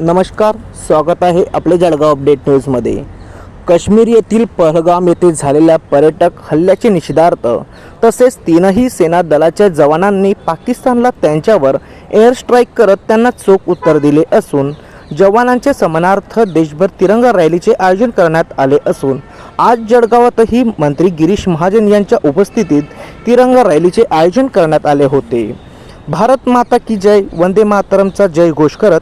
नमस्कार स्वागत आहे आपले जळगाव अपडेट न्यूजमध्ये काश्मीर येथील पहलगाम येथे झालेल्या पर्यटक हल्ल्याचे निषेधार्थ तसेच तीनही सेना दलाच्या जवानांनी पाकिस्तानला त्यांच्यावर एअर स्ट्राईक करत त्यांना चोख उत्तर दिले असून जवानांच्या समानार्थ देशभर तिरंगा रॅलीचे आयोजन करण्यात आले असून आज जळगावातही मंत्री गिरीश महाजन यांच्या उपस्थितीत तिरंगा रॅलीचे आयोजन करण्यात आले होते. भारत माता की जय वंदे मातरमचा जय घोष करत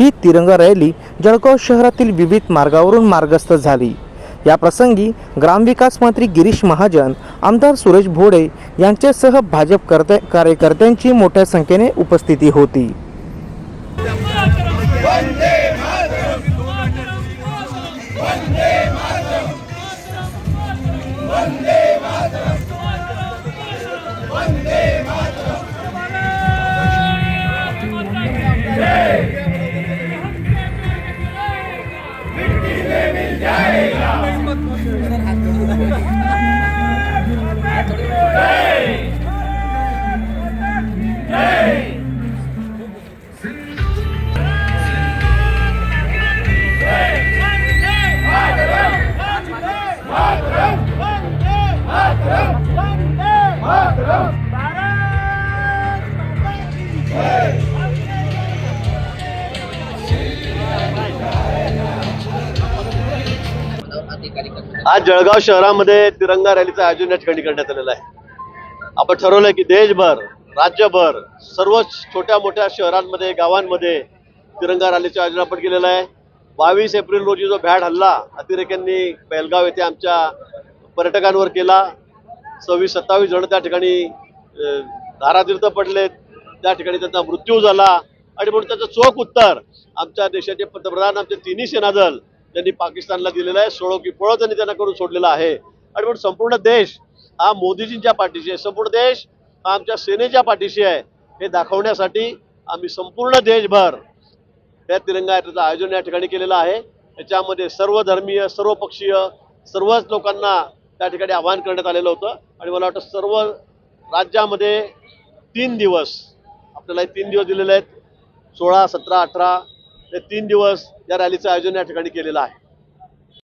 ही तिरंगा रॅली जळगाव शहरातील विविध मार्गावरून मार्गस्थ झाली. या प्रसंगी ग्रामविकास मंत्री गिरीश महाजन आमदार सुरेश भोडे यांच्यासह भाजप करते कार्यकर्त्यांची मोठ्या संख्येने उपस्थिती होती. bakma. आज जळगाव शहरामध्ये तिरंगा रॅलीचं आयोजन या ठिकाणी करण्यात आलेलं आहे. आपण ठरवलंय की देशभर राज्यभर सर्व छोट्या मोठ्या शहरांमध्ये गावांमध्ये तिरंगा रॅलीचं आयोजन आपण केलेलं आहे. बावीस एप्रिल रोजी जो भ्याड हल्ला अतिरेक्यांनी बेलगाव येथे आमच्या पर्यटकांवर केला. सव्वीस सत्तावीस जण त्या ठिकाणी धारातीर्थ पडलेत त्या ठिकाणी त्यांचा मृत्यू झाला. आणि म्हणून त्याचं चोख उत्तर आमच्या देशाचे पंतप्रधान आमचे तिन्ही सेनादल त्यांनी पाकिस्तानला दिलेलं आहे. सोळो की पळो त्यांनी त्यांना करून सोडलेला आहे. आणि म्हणून संपूर्ण देश हा मोदीजींच्या पाठीशी आहे. संपूर्ण देश हा आमच्या सेनेच्या पाठीशी आहे. हे दाखवण्यासाठी आम्ही संपूर्ण देशभर या तिरंगा यात्रेचं आयोजन या ठिकाणी केलेलं आहे. त्याच्यामध्ये सर्व धर्मीय सर्व पक्षीय सर्वच लोकांना त्या ठिकाणी आवाहन करण्यात आलेलं होतं. आणि मला वाटतं सर्व राज्यामध्ये तीन दिवस आपल्याला हे तीन दिवस दिलेले आहेत. सोळा सतरा अठरा हे तीन दिवस या रॅलीचं आयोजन या ठिकाणी केलेलं आहे.